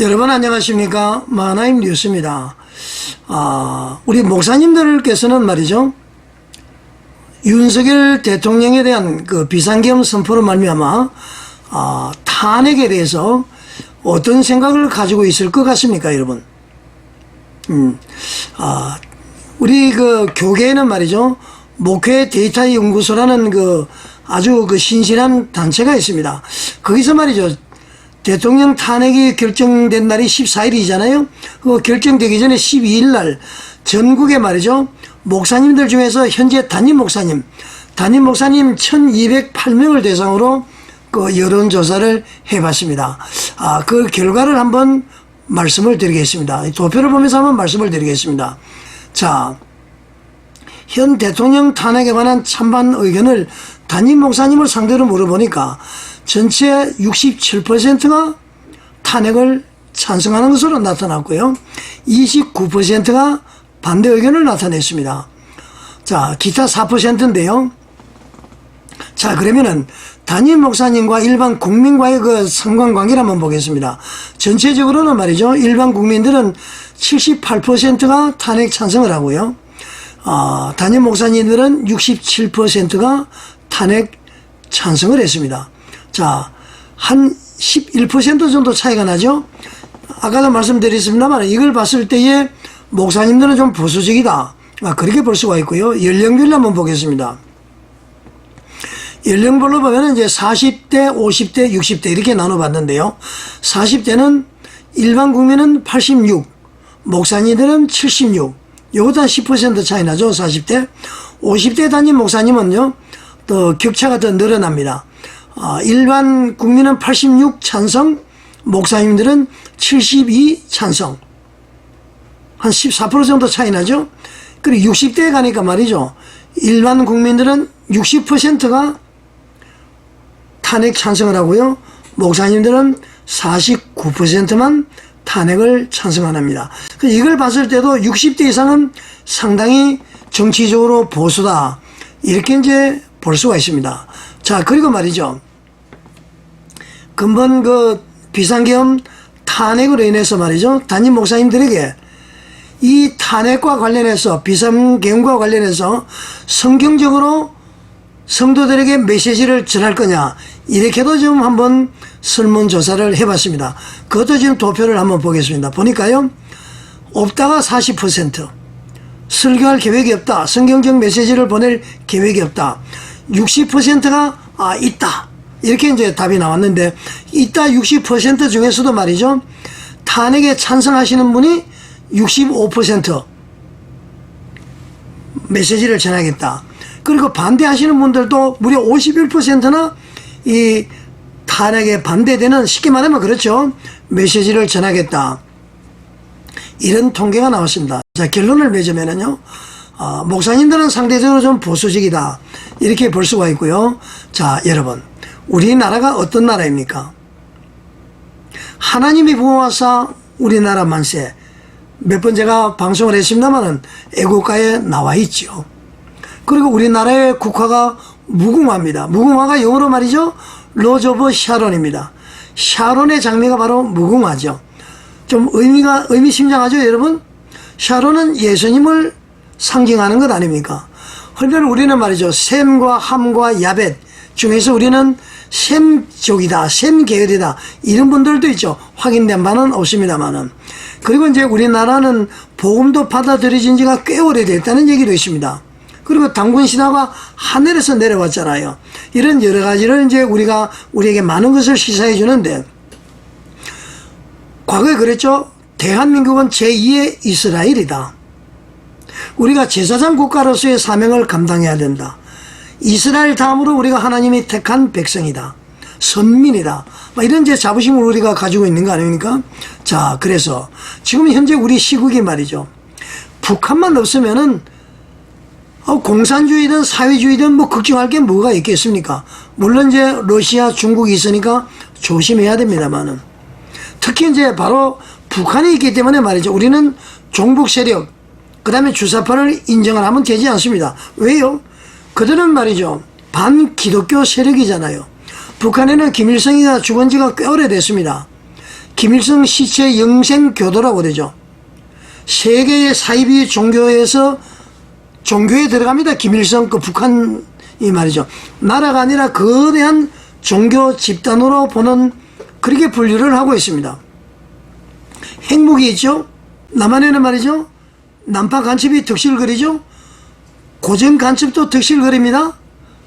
여러분 안녕하십니까 마나임 뉴스입니다. 아, 우리 목사님들께서는 말이죠. 윤석열 대통령에 대한 그 비상계엄 선포로 말미암아 아, 탄핵에 대해서 어떤 생각을 가지고 있을 것 같습니까, 여러분? 음, 아, 우리 그 교계에는 말이죠. 목회 데이터 연구소라는 그 아주 그 신신한 단체가 있습니다. 거기서 말이죠. 대통령 탄핵이 결정된 날이 14일이잖아요. 그 결정되기 전에 12일 날 전국에 말이죠. 목사님들 중에서 현재 담임 목사님, 담임 목사님 1208명을 대상으로 그 여론조사를 해봤습니다. 아, 그 결과를 한번 말씀을 드리겠습니다. 도표를 보면서 한번 말씀을 드리겠습니다. 자, 현 대통령 탄핵에 관한 찬반 의견을 담임 목사님을 상대로 물어보니까 전체 67%가 탄핵을 찬성하는 것으로 나타났고요. 29%가 반대 의견을 나타냈습니다. 자, 기타 4%인데요. 자, 그러면은 담임 목사님과 일반 국민과의 그 상관관계를 한번 보겠습니다. 전체적으로는 말이죠. 일반 국민들은 78%가 탄핵 찬성을 하고요. 어, 담임 목사님들은 67%가 탄핵 찬성을 했습니다. 자, 한 11% 정도 차이가 나죠? 아까도 말씀드렸습니다만 이걸 봤을 때에 목사님들은 좀 보수적이다. 아, 그렇게 볼 수가 있고요. 연령별로 한번 보겠습니다. 연령별로 보면 이제 40대, 50대, 60대 이렇게 나눠봤는데요. 40대는 일반 국민은 86, 목사님들은 76. 한10% 차이 나죠. 40대. 50대 단임 목사님은요. 또 격차가 더 늘어납니다. 아, 일반 국민은 86 찬성, 목사님들은 72 찬성. 한 14% 정도 차이 나죠? 그리고 60대에 가니까 말이죠. 일반 국민들은 60%가 탄핵 찬성을 하고요. 목사님들은 49%만 탄핵을 찬성 안 합니다. 그 이걸 봤을 때도 60대 이상은 상당히 정치적으로 보수다. 이렇게 이제 볼 수가 있습니다. 자, 그리고 말이죠. 근본 그 비상계엄 탄핵으로 인해서 말이죠. 담임 목사님들에게 이 탄핵과 관련해서 비상계엄과 관련해서 성경적으로 성도들에게 메시지를 전할 거냐 이렇게도 좀 한번 설문조사를 해봤습니다. 그것도 지금 도표를 한번 보겠습니다. 보니까요. 없다가 40% 설교할 계획이 없다. 성경적 메시지를 보낼 계획이 없다. 60%가 아 있다. 이렇게 이제 답이 나왔는데 있다 60% 중에서도 말이죠. 탄핵에 찬성하시는 분이 65% 메시지를 전하겠다. 그리고 반대하시는 분들도 무려 51%나 이 탄핵에 반대되는 쉽게 말하면 그렇죠. 메시지를 전하겠다. 이런 통계가 나왔습니다. 자, 결론을 맺으면은요, 어, 목사님들은 상대적으로 좀 보수적이다. 이렇게 볼 수가 있고요. 자, 여러분. 우리나라가 어떤 나라입니까? 하나님이 부어와서 우리나라 만세. 몇 번 제가 방송을 했습니다만은 애국가에 나와 있죠. 그리고 우리나라의 국화가 무궁화입니다. 무궁화가 영어로 말이죠. 로즈 오브 샤론입니다. 샤론의 장미가 바로 무궁화죠. 좀 의미가 의미심장하죠, 여러분? 샤론은 예수님을 상징하는 것 아닙니까? 그러면 우리는 말이죠. 샘과 함과 야벳 중에서 우리는 샘족이다, 샘 계열이다 이런 분들도 있죠. 확인된 바는 없습니다만은 그리고 이제 우리나라는 복음도 받아들여진 지가 꽤 오래됐다는 얘기도 있습니다. 그리고 당군 신화가 하늘에서 내려왔잖아요. 이런 여러 가지를 이제 우리가 우리에게 많은 것을 시사해 주는데 과거에 그랬죠. 대한민국은 제2의 이스라엘이다. 우리가 제사장 국가로서의 사명을 감당해야 된다. 이스라엘 다음으로 우리가 하나님이 택한 백성이다. 선민이다. 막 이런 제 자부심을 우리가 가지고 있는 거 아닙니까? 자, 그래서 지금 현재 우리 시국이 말이죠. 북한만 없으면은 어, 공산주의든 사회주의든 뭐 걱정할 게 뭐가 있겠습니까? 물론 이제 러시아, 중국이 있으니까 조심해야 됩니다만은 특히 이제 바로 북한이 있기 때문에 말이죠. 우리는 종북 세력, 그 다음에 주사파를 인정을 하면 되지 않습니다. 왜요? 그들은 말이죠. 반 기독교 세력이잖아요. 북한에는 김일성이가 죽은 지가 꽤 오래됐습니다. 김일성 시체 영생 교도라고 그러죠. 세계의 사이비 종교에서 종교에 들어갑니다. 김일성 그 북한 이 말이죠. 나라가 아니라 거대한 종교 집단으로 보는 그렇게 분류를 하고 있습니다. 핵무기 있죠? 남한에는 말이죠. 난파 간첩이 득실거리죠. 고정 간첩도 득실거립니다.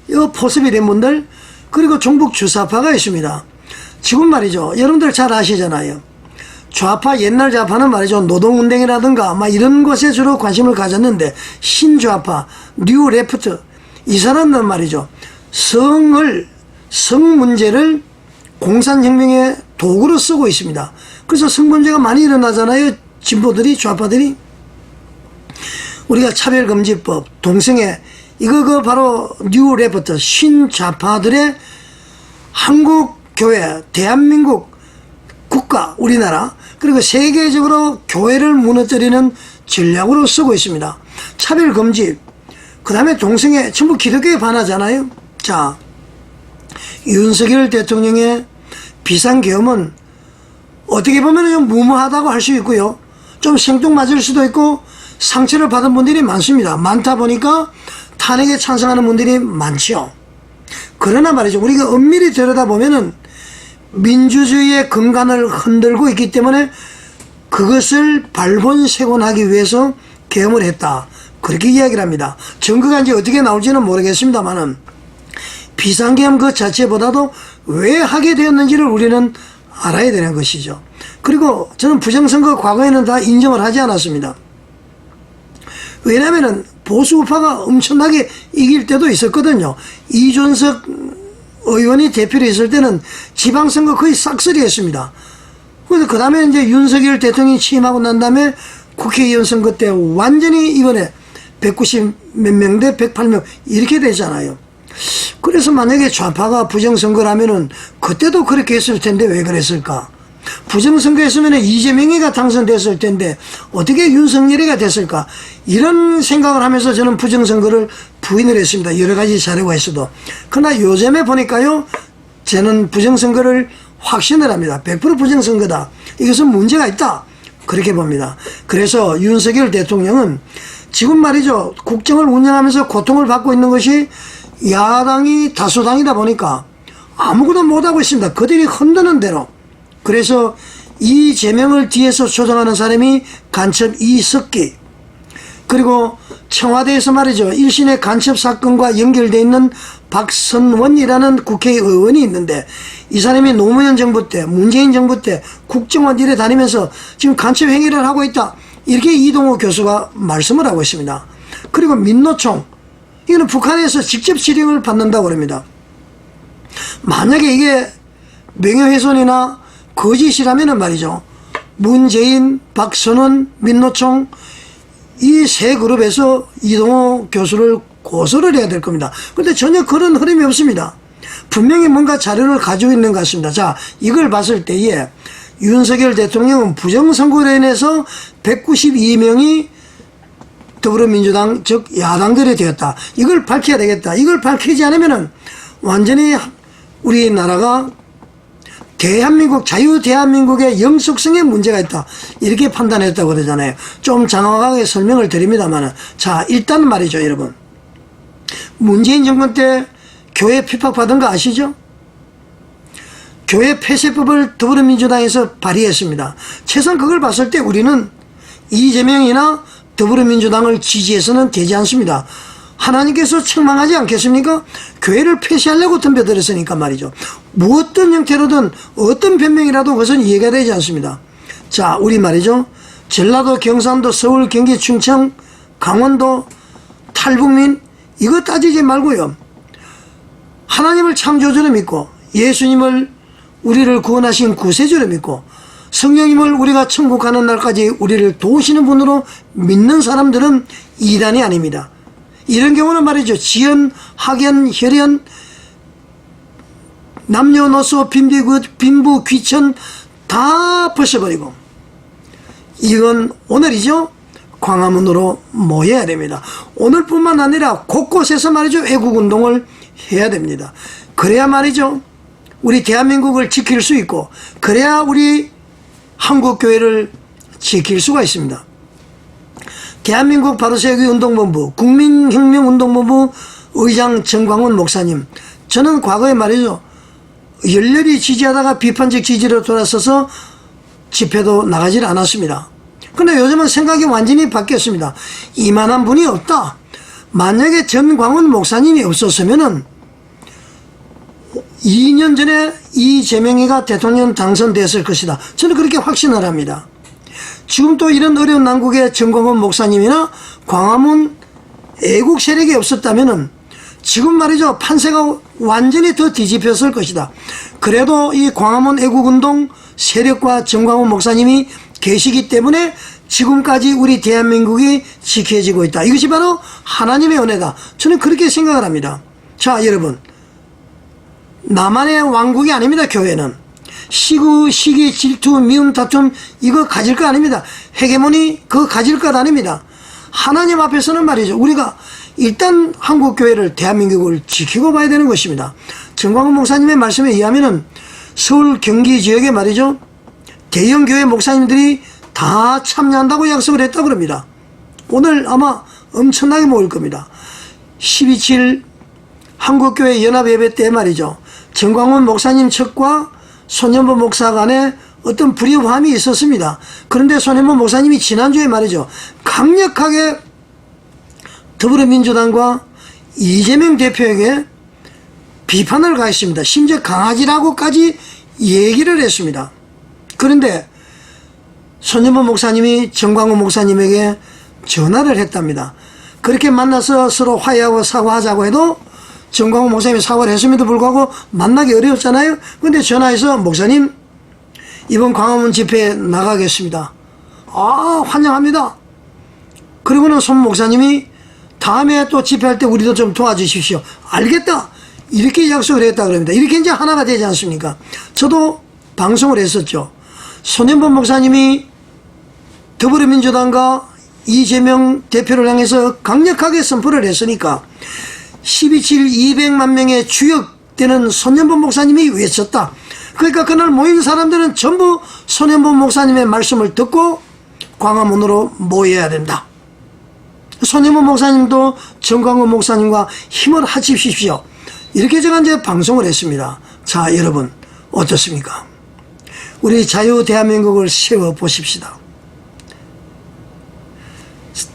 이 포스비된 분들 그리고 종북 주사파가 있습니다. 지금 말이죠. 여러분들 잘 아시잖아요. 좌파 옛날 좌파는 말이죠. 노동운동이라든가 막 이런 것에 주로 관심을 가졌는데 신좌파, 뉴 레프트 이 사람들은 말이죠. 성을 성 문제를 공산혁명의 도구로 쓰고 있습니다. 그래서 성 문제가 많이 일어나잖아요. 진보들이 좌파들이 우리가 차별금지법, 동성애 이거 그 바로 뉴 레프트 신좌파들의 한국 교회, 대한민국 국가, 우리나라 그리고 세계적으로 교회를 무너뜨리는 전략으로 쓰고 있습니다. 차별 금지, 그 다음에 동성애 전부 기독교에 반하잖아요. 자, 윤석열 대통령의 비상계엄은 어떻게 보면 좀 무모하다고 할 수 있고요. 좀 생뚱맞을 수도 있고 상처를 받은 분들이 많습니다. 많다 보니까 탄핵에 찬성하는 분들이 많죠. 그러나 말이죠. 우리가 엄밀히 들여다보면은 민주주의의 근간을 흔들고 있기 때문에 그것을 발본색원하기 위해서 계엄을 했다. 그렇게 이야기를 합니다. 증거가 이제 어떻게 나올지는 모르겠습니다만은 비상계엄 그 자체보다도 왜 하게 되었는지를 우리는 알아야 되는 것이죠. 그리고 저는 부정선거 과거에는 다 인정을 하지 않았습니다. 왜냐면은 보수우파가 엄청나게 이길 때도 있었거든요. 이준석 의원이 대표로 있을 때는 지방선거 거의 싹쓸이 했습니다. 그래서 그 다음에 이제 윤석열 대통령이 취임하고 난 다음에 국회의원 선거 때 완전히 이번에 190 몇 명 대 108명 이렇게 되잖아요. 그래서 만약에 좌파가 부정선거라면은 그때도 그렇게 했을 텐데 왜 그랬을까? 부정선거했으면 이재명이가 당선됐을 텐데 어떻게 윤석열이가 됐을까? 이런 생각을 하면서 저는 부정선거를 부인을 했습니다. 여러 가지 자료가 있어도. 그러나 요즘에 보니까요, 저는 부정선거를 확신을 합니다. 100% 부정선거다. 이것은 문제가 있다. 그렇게 봅니다. 그래서 윤석열 대통령은 지금 말이죠. 국정을 운영하면서 고통을 받고 있는 것이 야당이 다수당이다 보니까 아무것도 못하고 있습니다. 그들이 흔드는 대로. 그래서 이재명을 뒤에서 조정하는 사람이 간첩 이석기. 그리고 청와대에서 말이죠. 일신의 간첩 사건과 연결돼 있는 박선원이라는 국회의원이 있는데 이 사람이 노무현 정부 때 문재인 정부 때 국정원 일에 다니면서 지금 간첩 행위를 하고 있다. 이렇게 이동호 교수가 말씀을 하고 있습니다. 그리고 민노총. 이거는 북한에서 직접 지령을 받는다고 합니다. 만약에 이게 명예훼손이나 거짓이라면은 말이죠. 문재인, 박선원, 민노총 이 세 그룹에서 이동호 교수를 고소를 해야 될 겁니다. 근데 전혀 그런 흐름이 없습니다. 분명히 뭔가 자료를 가지고 있는 것 같습니다. 자, 이걸 봤을 때에 윤석열 대통령은 부정선거로 인해서 192명이 더불어민주당, 즉, 야당들이 되었다. 이걸 밝혀야 되겠다. 이걸 밝히지 않으면은 완전히 우리 나라가 대한민국 자유 대한민국의 영속성에 문제가 있다. 이렇게 판단했다고 그러잖아요. 좀 장황하게 설명을 드립니다만은 자 일단 말이죠 여러분. 문재인 정권 때 교회 핍박받은 거 아시죠? 교회 폐쇄법을 더불어민주당에서 발의했습니다. 최소한 그걸 봤을 때 우리는 이재명이나 더불어민주당을 지지해서는 되지 않습니다 하나님께서 책망하지 않겠습니까? 교회를 폐쇄하려고 덤벼들었으니까 말이죠. 무엇든 형태로든 어떤 변명이라도 그것은 이해가 되지 않습니다. 자, 우리 말이죠. 전라도, 경상도, 서울, 경기, 충청, 강원도, 탈북민 이거 따지지 말고요. 하나님을 창조주로 믿고 예수님을 우리를 구원하신 구세주로 믿고 성령님을 우리가 천국 가는 날까지 우리를 도우시는 분으로 믿는 사람들은 이단이 아닙니다. 이런 경우는 말이죠. 지연, 학연, 혈연, 남녀노소, 빈부, 빈부, 귀천 다 벗어버리고 이건 오늘이죠. 광화문으로 모여야 됩니다. 오늘뿐만 아니라 곳곳에서 말이죠. 애국운동을 해야 됩니다. 그래야 말이죠. 우리 대한민국을 지킬 수 있고 그래야 우리 한국교회를 지킬 수가 있습니다. 대한민국 바로세우기 운동본부 국민혁명운동본부 의장 정광훈 목사님 저는 과거에 말이죠 열렬히 지지하다가 비판적 지지로 돌아서서 집회도 나가질 않았습니다. 근데 요즘은 생각이 완전히 바뀌었습니다. 이만한 분이 없다. 만약에 전광훈 목사님이 없었으면은 2년 전에 이재명이가 대통령 당선됐을 것이다. 저는 그렇게 확신을 합니다. 지금 또 이런 어려운 난국에 정광훈 목사님이나 광화문 애국 세력이 없었다면은 지금 말이죠 판세가 완전히 더 뒤집혔을 것이다. 그래도 이 광화문 애국운동 세력과 정광훈 목사님이 계시기 때문에 지금까지 우리 대한민국이 지켜지고 있다. 이것이 바로 하나님의 은혜다. 저는 그렇게 생각을 합니다. 자 여러분 나만의 왕국이 아닙니다. 교회는 시구, 시기, 질투, 미움, 다툼 이거 가질 거 아닙니다. 헤게모니 그거 가질 것 아닙니다. 하나님 앞에서는 말이죠. 우리가 일단 한국 교회를 대한민국을 지키고 봐야 되는 것입니다. 정광훈 목사님의 말씀에 의하면은 서울 경기 지역에 말이죠. 대형 교회 목사님들이 다 참여한다고 약속을 했다 그럽니다. 오늘 아마 엄청나게 모일 겁니다. 12.7 한국교회 연합예배 때 말이죠. 정광훈 목사님 측과 손현보 목사 간에 어떤 불협화음이 있었습니다. 그런데 손현보 목사님이 지난주에 말이죠. 강력하게 더불어민주당과 이재명 대표에게 비판을 가했습니다. 심지어 강아지라고까지 얘기를 했습니다. 그런데 손현보 목사님이 정광훈 목사님에게 전화를 했답니다. 그렇게 만나서 서로 화해하고 사과하자고 해도 정광훈 목사님이 사과를 했음에도 불구하고 만나기 어려웠잖아요. 근데 전화해서 목사님 이번 광화문 집회에 나가겠습니다. 아 환영합니다. 그리고는 손 목사님이 다음에 또 집회할 때 우리도 좀 도와주십시오. 알겠다. 이렇게 약속을 했다 그럽니다. 이렇게 이제 하나가 되지 않습니까? 저도 방송을 했었죠. 손현범 목사님이 더불어민주당과 이재명 대표를 향해서 강력하게 선포를 했으니까 12.7 200만 명의 주역되는 손현범 목사님이 외쳤다. 그러니까 그날 모인 사람들은 전부 손현범 목사님의 말씀을 듣고 광화문으로 모여야 된다. 손현범 목사님도 정광훈 목사님과 힘을 합치십시오. 이렇게 제가 이제 방송을 했습니다. 자, 여러분, 어떻습니까? 우리 자유 대한민국을 세워 보십시다.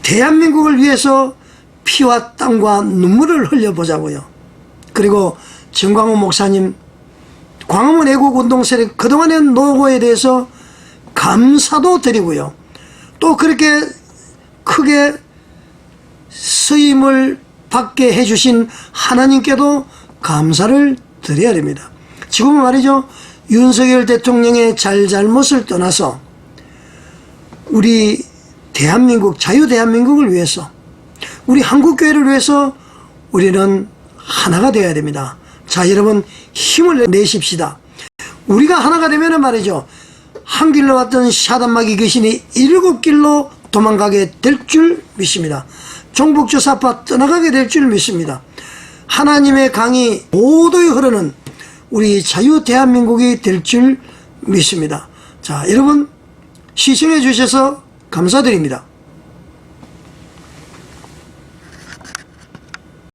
대한민국을 위해서 피와 땀과 눈물을 흘려보자고요. 그리고 정광훈 목사님, 광화문 애국운동 세력 그동안의 노고에 대해서 감사도 드리고요. 또 그렇게 크게 쓰임을 받게 해주신 하나님께도 감사를 드려야 됩니다. 지금은 말이죠. 윤석열 대통령의 잘잘못을 떠나서 우리 대한민국, 자유 대한민국을 위해서 우리 한국교회를 위해서 우리는 하나가 되어야 됩니다. 자, 여러분 힘을 내십시다. 우리가 하나가 되면은 말이죠. 한 길로 왔던 샤단마귀 귀신이 일곱 길로 도망가게 될 줄 믿습니다. 종북조사파 떠나가게 될 줄 믿습니다. 하나님의 강이 모두에 흐르는 우리 자유 대한민국이 될 줄 믿습니다. 자, 여러분 시청해 주셔서 감사드립니다.